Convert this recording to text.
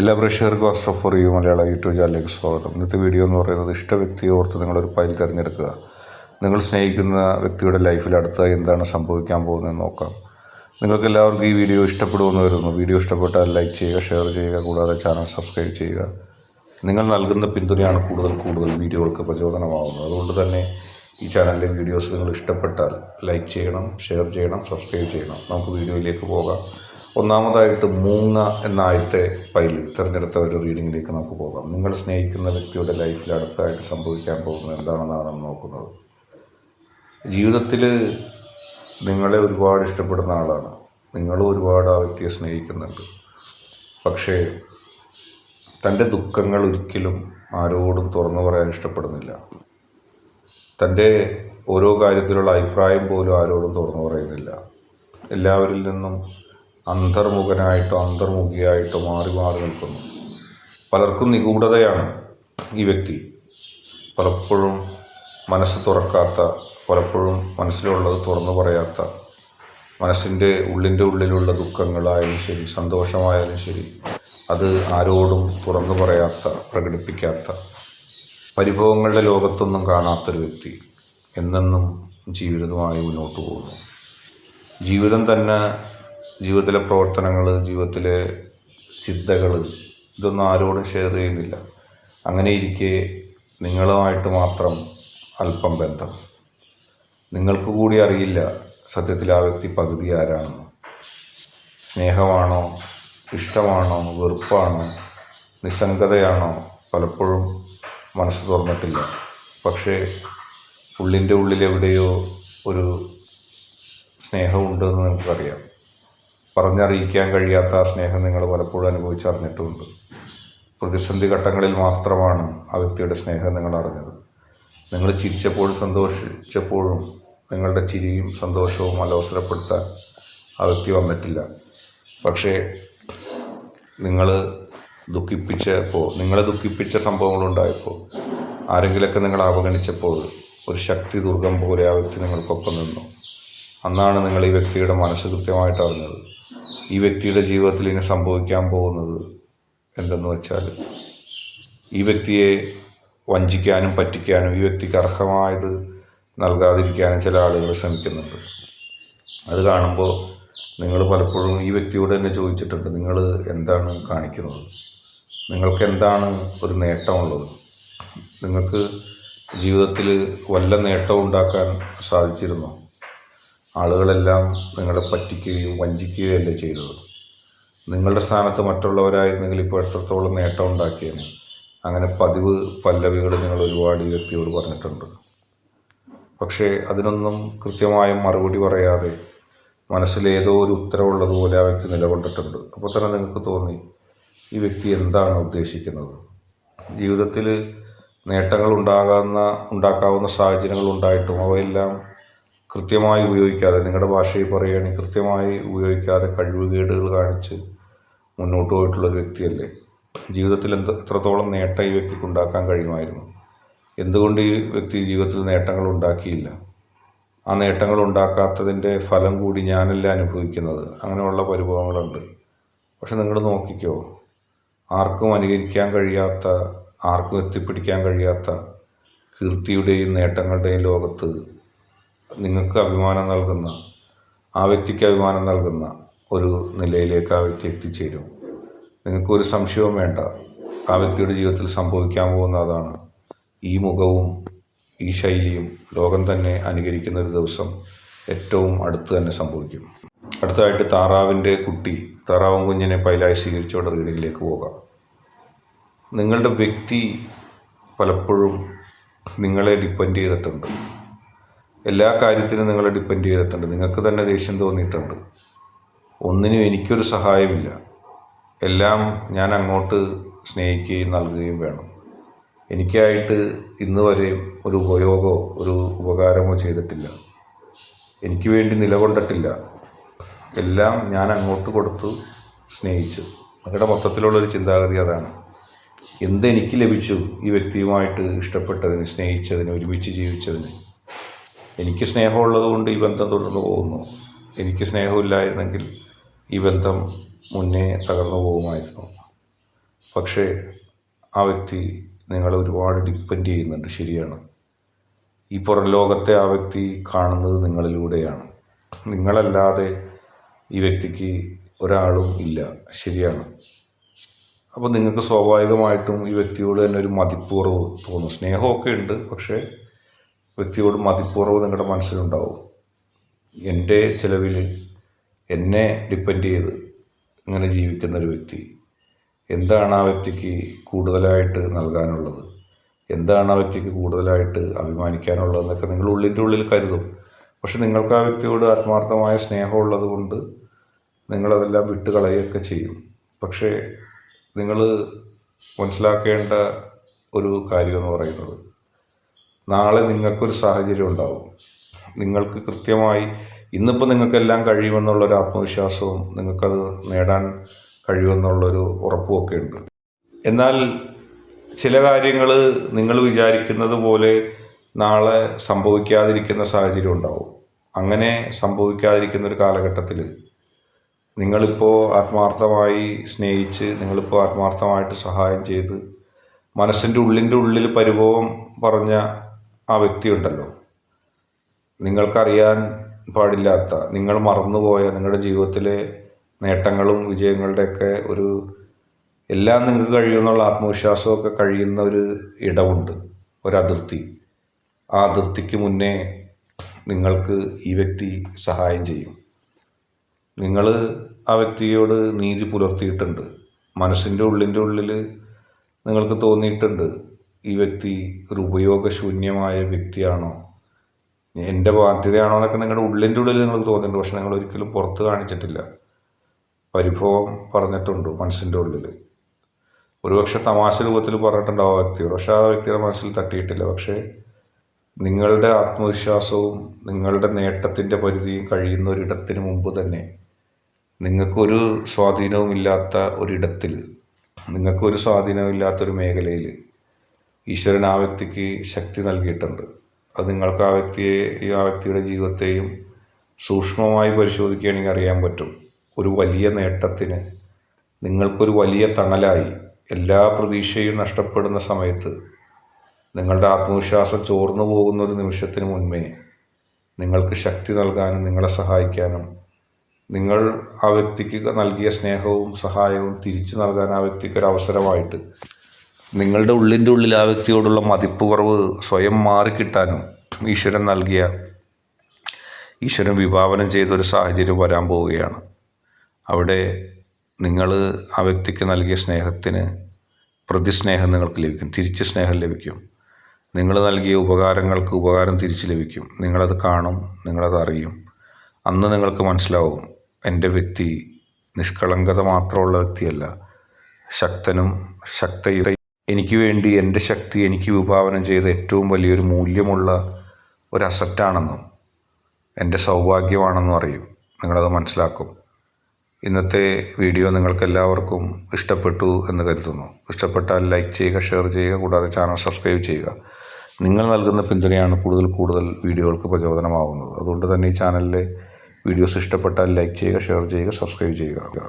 എല്ലാ പ്രേക്ഷകർക്കും Ashraf for you Malayala YouTube ചാനലിലേക്ക് സ്വാഗതം. ഇന്നത്തെ വീഡിയോ എന്ന് പറയുന്നത് ഇഷ്ട വ്യക്തിയെ ഓർത്ത് നിങ്ങളൊരു ഫയൽ തിരഞ്ഞെടുക്കുക. നിങ്ങൾ സ്നേഹിക്കുന്ന വ്യക്തിയുടെ ലൈഫിൽ അടുത്തായി എന്താണ് സംഭവിക്കാൻ പോകുന്നതെന്ന് നോക്കാം. നിങ്ങൾക്ക് എല്ലാവർക്കും ഈ വീഡിയോ ഇഷ്ടപ്പെടുമെന്ന് വരുന്നു വീഡിയോ ഇഷ്ടപ്പെട്ടാൽ ലൈക്ക് ചെയ്യുക ഷെയർ ചെയ്യുക കൂടാതെ ചാനൽ സബ്സ്ക്രൈബ് ചെയ്യുക. നിങ്ങൾ നൽകുന്ന പിന്തുണയാണ് കൂടുതൽ കൂടുതൽ വീഡിയോകൾക്ക് പ്രചോദനമാകുന്നത് അതുകൊണ്ട് തന്നെ ഈ ചാനലിലെ വീഡിയോസ് നിങ്ങൾ ഇഷ്ടപ്പെട്ടാൽ ലൈക്ക് ചെയ്യണം ഷെയർ ചെയ്യണം സബ്സ്ക്രൈബ് ചെയ്യണം. നമുക്ക് വീഡിയോയിലേക്ക് പോകാം. ഒന്നാമതായിട്ട് മൂങ്ങ എന്ന ആദ്യത്തെ ഫയൽ തിരഞ്ഞെടുത്ത ഒരു റീഡിങ്ങിലേക്ക് നമുക്ക് പോകാം. നിങ്ങൾ സ്നേഹിക്കുന്ന വ്യക്തിയുടെ ലൈഫിൽ അടുത്തായിട്ട് സംഭവിക്കാൻ പോകുന്നത് എന്താണെന്നാണ് നമ്മൾ നോക്കുന്നത്. ജീവിതത്തിൽ നിങ്ങളെ ഒരുപാട് ഇഷ്ടപ്പെടുന്ന ആളാണ്. നിങ്ങളും ഒരുപാട് ആ വ്യക്തിയെ സ്നേഹിക്കുന്നുണ്ട്. പക്ഷേ തന്റെ ദുഃഖങ്ങൾ ഒരിക്കലും ആരോടും തുറന്നു പറയാൻ ഇഷ്ടപ്പെടുന്നില്ല. തന്റെ ഓരോ കാര്യത്തിലുള്ള അഭിപ്രായം പോലും ആരോടും തുറന്നു പറയുന്നില്ല. എല്ലാവരിൽ നിന്നും അന്തർമുഖനായിട്ടോ അന്തർമുഖിയായിട്ടോ മാറി മാറി നിൽക്കുന്നു. പലർക്കും നിഗൂഢതയാണ് ഈ വ്യക്തി. പലപ്പോഴും മനസ്സ് തുറക്കാത്ത പലപ്പോഴും മനസ്സിലുള്ളത് തുറന്നു പറയാത്ത മനസ്സിന്റെ ഉള്ളിന്റെ ഉള്ളിലുള്ള ദുഃഖങ്ങളായാലും ശരി സന്തോഷമായാലും ശരി അത് ആരോടും തുറന്നു പറയാത്ത പ്രകടിപ്പിക്കാത്ത പരിഭവങ്ങളുടെ ലോകത്തൊന്നും കാണാത്തൊരു വ്യക്തി എന്നെന്നും ജീവിതവുമായി മുന്നോട്ട് പോകുന്നു. ജീവിതം തന്നെ ജീവിതത്തിലെ പ്രവർത്തനങ്ങൾ ജീവിതത്തിലെ ചിന്തകൾ ഇതൊന്നും ആരോടും ഷെയർ ചെയ്യുന്നില്ല. അങ്ങനെ ഇരിക്കെ നിങ്ങളുമായിട്ട് മാത്രം അല്പം ബന്ധം. നിങ്ങൾക്ക് കൂടി അറിയില്ല സത്യത്തിൽ ആ വ്യക്തി പകുതി ആരാണെന്ന് സ്നേഹമാണോ ഇഷ്ടമാണോ വെറുപ്പാണോ നിസ്സംഗതയാണോ പലപ്പോഴും മനസ്സ് തുറന്നിട്ടില്ല. പക്ഷേ ഉള്ളിന്റെ ഉള്ളിൽ എവിടെയോ ഒരു സ്നേഹമുണ്ടെന്ന് നിങ്ങൾക്കറിയാം. പറഞ്ഞറിയിക്കാൻ കഴിയാത്ത ആ സ്നേഹം നിങ്ങൾ പലപ്പോഴും അനുഭവിച്ചറിഞ്ഞിട്ടുമുണ്ട്. പ്രതിസന്ധി ഘട്ടങ്ങളിൽ മാത്രമാണ് ആ വ്യക്തിയുടെ സ്നേഹം നിങ്ങൾ അറിഞ്ഞത്. നിങ്ങൾ ചിരിച്ചപ്പോഴും സന്തോഷിച്ചപ്പോഴും നിങ്ങളുടെ ചിരിയും സന്തോഷവും അലോസരപ്പെടുത്താൻ ആ വ്യക്തി വന്നിട്ടില്ല. പക്ഷേ നിങ്ങൾ ദുഃഖിപ്പിച്ചപ്പോൾ നിങ്ങളെ ദുഃഖിപ്പിച്ച സംഭവങ്ങളുണ്ടായപ്പോൾ ആരെങ്കിലൊക്കെ നിങ്ങൾ അവഗണിച്ചപ്പോൾ ഒരു ശക്തി ദുർഗം പോലെ ആ വ്യക്തി നിങ്ങൾക്കൊപ്പം നിന്നു. അന്നാണ് നിങ്ങൾ ഈ വ്യക്തിയുടെ മനസ്സ് കൃത്യമായിട്ട് അറിഞ്ഞത്. ഈ വ്യക്തിയുടെ ജീവിതത്തിൽ ഇനി സംഭവിക്കാൻ പോകുന്നത് എന്തെന്ന് വെച്ചാൽ ഈ വ്യക്തിയെ വഞ്ചിക്കാനും പറ്റിക്കാനും ഈ വ്യക്തിക്ക് അർഹമായത് നൽകാതിരിക്കാനും ചില ആളുകൾ ശ്രമിക്കുന്നുണ്ട്. അത് കാണുമ്പോൾ നിങ്ങൾ പലപ്പോഴും ഈ വ്യക്തിയോട് തന്നെ ചോദിച്ചിട്ടുണ്ട് നിങ്ങൾ എന്താണ് കാണിക്കുന്നത്? നിങ്ങൾക്ക് എന്താണ് ഒരു നേട്ടമുള്ളത്? നിങ്ങൾക്ക് ജീവിതത്തിൽ വല്ല നേട്ടവും ഉണ്ടാക്കാൻ സാധിച്ചിരുന്നോ? ആളുകളെല്ലാം നിങ്ങളെ പറ്റിക്കുകയും വഞ്ചിക്കുകയും അല്ലേ ചെയ്തത്? നിങ്ങളുടെ സ്ഥാനത്ത് മറ്റുള്ളവരായിരുന്നെങ്കിൽ ഇപ്പോൾ എത്രത്തോളം നേട്ടം ഉണ്ടാക്കിയെന്ന് അങ്ങനെ പതിവ് പല്ലവികൾ നിങ്ങൾ ഒരുപാട് വ്യക്തിയോട് പറഞ്ഞിട്ടുണ്ട്. പക്ഷേ അതിനൊന്നും കൃത്യമായ മറുപടി പറയാതെ മനസ്സിലേതോ ഒരു ഉത്തരവുള്ളതുപോലെ ആ വ്യക്തി നിലകൊണ്ടിട്ടുണ്ട്. അപ്പോൾ തന്നെ നിങ്ങൾക്ക് തോന്നി ഈ വ്യക്തി എന്താണ് ഉദ്ദേശിക്കുന്നത്? ജീവിതത്തിൽ നേട്ടങ്ങൾ ഉണ്ടാകാവുന്ന ഉണ്ടാക്കാവുന്ന സാഹചര്യങ്ങൾ ഉണ്ടായിട്ടും അവയെല്ലാം കൃത്യമായി ഉപയോഗിക്കാതെ നിങ്ങളുടെ ഭാഷയിൽ പറയുകയാണെങ്കിൽ കൃത്യമായി ഉപയോഗിക്കാതെ കഴിവുകേടുകൾ കാണിച്ച് മുന്നോട്ട് പോയിട്ടുള്ള ഒരു വ്യക്തിയല്ലേ? ജീവിതത്തിൽ എന്ത് എത്രത്തോളം നേട്ടം ഈ വ്യക്തിക്ക് ഉണ്ടാക്കാൻ കഴിയുമായിരുന്നു? എന്തുകൊണ്ട് ഈ വ്യക്തി ജീവിതത്തിൽ നേട്ടങ്ങൾ ഉണ്ടാക്കിയില്ല? ആ നേട്ടങ്ങൾ ഉണ്ടാക്കാത്തതിന്റെ ഫലം കൂടി ഞാനല്ല അനുഭവിക്കുന്നത്? അങ്ങനെയുള്ള പരിഭവങ്ങളുണ്ട്. പക്ഷെ നിങ്ങൾ നോക്കിക്കോ ആർക്കും അനുകരിക്കാൻ കഴിയാത്ത ആർക്കും എത്തിപ്പിടിക്കാൻ കഴിയാത്ത കീർത്തിയുടെയും നേട്ടങ്ങളുടെയും ലോകത്ത് നിങ്ങൾക്ക് അഭിമാനം നൽകുന്ന ആ വ്യക്തിക്ക് അഭിമാനം നൽകുന്ന ഒരു നിലയിലേക്ക് ആ വ്യക്തി എത്തിച്ചേരും. നിങ്ങൾക്കൊരു സംശയവും വേണ്ട. ആ വ്യക്തിയുടെ ജീവിതത്തിൽ സംഭവിക്കാൻ പോകുന്ന അതാണ് ഈ മുഖവും ഈ ശൈലിയും ലോകം തന്നെ അനുകരിക്കുന്ന ഒരു ദിവസം ഏറ്റവും അടുത്ത് തന്നെ സംഭവിക്കും. അടുത്തതായിട്ട് താറാവിന്റെ കുട്ടി താറാവും കുഞ്ഞിനെ പൈലായി സ്വീകരിച്ചോടെ റീഡിങ്ങിലേക്ക് പോകാം. നിങ്ങളുടെ വ്യക്തി പലപ്പോഴും നിങ്ങളെ ഡിപ്പെൻഡ് ചെയ്തിട്ടുണ്ട്. എല്ലാ കാര്യത്തിനും നിങ്ങൾ ഡിപ്പെൻഡ് ചെയ്തിട്ടുണ്ട്. നിങ്ങൾക്ക് തന്നെ ദേഷ്യം തോന്നിയിട്ടുണ്ട്. ഒന്നിനും എനിക്കൊരു സഹായമില്ല. എല്ലാം ഞാൻ അങ്ങോട്ട് സ്നേഹിക്കുകയും നൽകുകയും വേണം. എനിക്കായിട്ട് ഇന്ന് വരെയും ഒരു ഉപയോഗമോ ഒരു ഉപകാരമോ ചെയ്തിട്ടില്ല. എനിക്ക് വേണ്ടി നിലകൊണ്ടിട്ടില്ല. എല്ലാം ഞാൻ അങ്ങോട്ട് കൊടുത്തു സ്നേഹിച്ചു. നിങ്ങളുടെ മൊത്തത്തിലുള്ളൊരു ചിന്താഗതി അതാണ്. എന്തെനിക്ക് ലഭിച്ചു ഈ വ്യക്തിയുമായിട്ട് ഇഷ്ടപ്പെട്ടതിന് സ്നേഹിച്ചതിന് ഒരുമിച്ച് ജീവിച്ചതിന്? എനിക്ക് സ്നേഹമുള്ളത് കൊണ്ട് ഈ ബന്ധം തുടർന്നു പോകുന്നു. എനിക്ക് സ്നേഹമില്ലായിരുന്നെങ്കിൽ ഈ ബന്ധം മുന്നേ തകർന്നു പോകുമായിരുന്നു. പക്ഷേ ആ വ്യക്തി നിങ്ങളെ ഒരുപാട് ഡിപ്പെൻഡ് ചെയ്യുന്നുണ്ട്. ശരിയാണ്. ഈ പുറം ലോകത്തെ ആ വ്യക്തി കാണുന്നത് നിങ്ങളിലൂടെയാണ്. നിങ്ങളല്ലാതെ ഈ വ്യക്തിക്ക് ഒരാളും ഇല്ല. ശരിയാണ്. അപ്പോൾ നിങ്ങൾക്ക് സ്വാഭാവികമായിട്ടും ഈ വ്യക്തിയോട് തന്നെ ഒരു മതിപ്പുറവ് തോന്നും. സ്നേഹമൊക്കെ ഉണ്ട് പക്ഷേ വ്യക്തിയോട് മതിപ്പുറവ് നിങ്ങളുടെ മനസ്സിലുണ്ടാവും. എന്റെ ചിലവിൽ എന്നെ ഡിപ്പെൻഡ് ചെയ്ത് ഇങ്ങനെ ജീവിക്കുന്ന ഒരു വ്യക്തി എന്താണ് ആ വ്യക്തിക്ക് കൂടുതലായിട്ട് നൽകാനുള്ളത്? എന്താണ് ആ വ്യക്തിക്ക് കൂടുതലായിട്ട് അഭിമാനിക്കാനുള്ളതെന്നൊക്കെ നിങ്ങൾ ഉള്ളിന്റെ ഉള്ളിൽ കരുതും. പക്ഷെ നിങ്ങൾക്ക് ആ വ്യക്തിയോട് ആത്മാർത്ഥമായ സ്നേഹമുള്ളത് കൊണ്ട് നിങ്ങളതെല്ലാം വിട്ട് കളയുകയൊക്കെ ചെയ്യും. പക്ഷേ നിങ്ങൾ മനസ്സിലാക്കേണ്ട ഒരു കാര്യമെന്ന് പറയുന്നത് നാളെ നിങ്ങൾക്കൊരു സാഹചര്യം ഉണ്ടാവും. നിങ്ങൾക്ക് കൃത്യമായി ഇന്നിപ്പോൾ നിങ്ങൾക്കെല്ലാം കഴിയുമെന്നുള്ളൊരു ആത്മവിശ്വാസവും നിങ്ങൾക്കത് നേടാൻ കഴിയുമെന്നുള്ളൊരു ഉറപ്പുമൊക്കെ ഉണ്ട്. എന്നാൽ ചില കാര്യങ്ങൾ നിങ്ങൾ വിചാരിക്കുന്നത് പോലെ നാളെ സംഭവിക്കാതിരിക്കുന്ന സാഹചര്യം ഉണ്ടാവും. അങ്ങനെ സംഭവിക്കാതിരിക്കുന്ന ഒരു കാലഘട്ടത്തിൽ നിങ്ങളിപ്പോൾ ആത്മാർത്ഥമായി സ്നേഹിച്ച് നിങ്ങളിപ്പോൾ ആത്മാർത്ഥമായിട്ട് സഹായം ചെയ്ത് മനസ്സിന്റെ ഉള്ളിന്റെ ഉള്ളിൽ പരിഭവം പറഞ്ഞ ആ വ്യക്തിയുണ്ടല്ലോ. നിങ്ങൾക്കറിയാൻ പാടില്ലാത്ത നിങ്ങൾ മറന്നുപോയ നിങ്ങളുടെ ജീവിതത്തിലെ നേട്ടങ്ങളും വിജയങ്ങളുടെയൊക്കെ ഒരു എല്ലാം നിങ്ങൾക്ക് കഴിയുമെന്നുള്ള ആത്മവിശ്വാസമൊക്കെ കഴിയുന്ന ഒരു ഇടമുണ്ട് ഒരു അതിർത്തി. ആ അതിർത്തിക്ക് മുന്നേ നിങ്ങൾക്ക് ഈ വ്യക്തി സഹായം ചെയ്യും. നിങ്ങൾ ആ വ്യക്തിയോട് നീതി പുലർത്തിയിട്ടുണ്ട്. മനസ്സിന്റെ ഉള്ളിന്റെ ഉള്ളിൽ നിങ്ങൾക്ക് തോന്നിയിട്ടുണ്ട്. ഈ വ്യക്തി ഒരു ഉപയോഗശൂന്യമായ വ്യക്തിയാണോ? എന്റെ ബാധ്യതയാണോ എന്നൊക്കെ നിങ്ങളുടെ ഉള്ളിന്റെ ഉള്ളിൽ നിങ്ങൾക്ക് തോന്നുന്നുണ്ട്. പക്ഷെ നിങ്ങൾ ഒരിക്കലും പുറത്ത് കാണിച്ചിട്ടില്ല. പരിഭവം പറഞ്ഞിട്ടുണ്ട് മനസ്സിന്റെ ഉള്ളിൽ. ഒരുപക്ഷെ തമാശ രൂപത്തിൽ പറഞ്ഞിട്ടുണ്ടാവും ആ വ്യക്തിയോട്. പക്ഷെ ആ വ്യക്തിയുടെ മനസ്സിൽ തട്ടിയിട്ടില്ല. പക്ഷേ നിങ്ങളുടെ ആത്മവിശ്വാസവും നിങ്ങളുടെ നേട്ടത്തിന്റെ പരിധിയും കഴിയുന്ന ഒരിടത്തിന് മുമ്പ് തന്നെ നിങ്ങൾക്കൊരു സ്വാധീനവുമില്ലാത്ത ഒരിടത്തിൽ നിങ്ങൾക്കൊരു സ്വാധീനമില്ലാത്തൊരു മേഖലയിൽ ഈശ്വരൻ ആ വ്യക്തിക്ക് ശക്തി നൽകിയിട്ടുണ്ട്. അത് നിങ്ങൾക്ക് ആ വ്യക്തിയെ ആ വ്യക്തിയുടെ ജീവിതത്തെയും സൂക്ഷ്മമായി പരിശോധിക്കുകയാണെങ്കിൽ അറിയാൻ പറ്റും. ഒരു വലിയ നേട്ടത്തിന് നിങ്ങൾക്കൊരു വലിയ തണലായി എല്ലാ പ്രതീക്ഷയും നഷ്ടപ്പെടുന്ന സമയത്ത് നിങ്ങളുടെ ആത്മവിശ്വാസം ചോർന്നു പോകുന്ന ഒരു നിമിഷത്തിന് മുൻപേ നിങ്ങൾക്ക് ശക്തി നൽകാനും നിങ്ങളെ സഹായിക്കാനും നിങ്ങൾ ആ വ്യക്തിക്ക് നൽകിയ സ്നേഹവും സഹായവും തിരിച്ചു നൽകാൻ ആ വ്യക്തിക്ക് ഒരു അവസരമായിട്ട് നിങ്ങളുടെ ഉള്ളിന്റെ ഉള്ളിൽ ആ വ്യക്തിയോടുള്ള മതിപ്പ് കുറവ് സ്വയം മാറിക്കിട്ടാനും ഈശ്വരൻ നൽകിയ ഈശ്വരൻ വിഭാവനം ചെയ്തൊരു സാഹചര്യം വരാൻ പോവുകയാണ്. അവിടെ നിങ്ങൾ ആ വ്യക്തിക്ക് നൽകിയ സ്നേഹത്തിന് പ്രതിസ്നേഹം നിങ്ങൾക്ക് ലഭിക്കും. തിരിച്ച് സ്നേഹം ലഭിക്കും. നിങ്ങൾ നൽകിയ ഉപകാരങ്ങൾക്ക് ഉപകാരം തിരിച്ച് ലഭിക്കും. നിങ്ങളത് കാണും നിങ്ങളത് അറിയും. അന്ന് നിങ്ങൾക്ക് മനസ്സിലാവും എന്റെ വ്യക്തി നിഷ്കളങ്കത മാത്രമുള്ള വ്യക്തിയല്ല. ശക്തനും ശക്തയും എനിക്ക് വേണ്ടി എന്റെ ശക്തി എനിക്ക് വിഭാവനം ചെയ്ത ഏറ്റവും വലിയൊരു മൂല്യമുള്ള ഒരു അസറ്റാണെന്നും എന്റെ സൗഭാഗ്യമാണെന്നും അറിയും. നിങ്ങളത് മനസ്സിലാക്കും. ഇന്നത്തെ വീഡിയോ നിങ്ങൾക്കെല്ലാവർക്കും ഇഷ്ടപ്പെട്ടു എന്ന് കരുതുന്നു. ഇഷ്ടപ്പെട്ടാൽ ലൈക്ക് ചെയ്യുക ഷെയർ ചെയ്യുക കൂടാതെ ചാനൽ സബ്സ്ക്രൈബ് ചെയ്യുക. നിങ്ങൾ നൽകുന്ന പിന്തുണയാണ് കൂടുതൽ കൂടുതൽ വീഡിയോകൾക്ക് പ്രചോദനമാവുന്നത്. അതുകൊണ്ട് തന്നെ ഈ ചാനലിലെ വീഡിയോസ് ഇഷ്ടപ്പെട്ടാൽ ലൈക്ക് ചെയ്യുക ഷെയർ ചെയ്യുക സബ്സ്ക്രൈബ് ചെയ്യുക.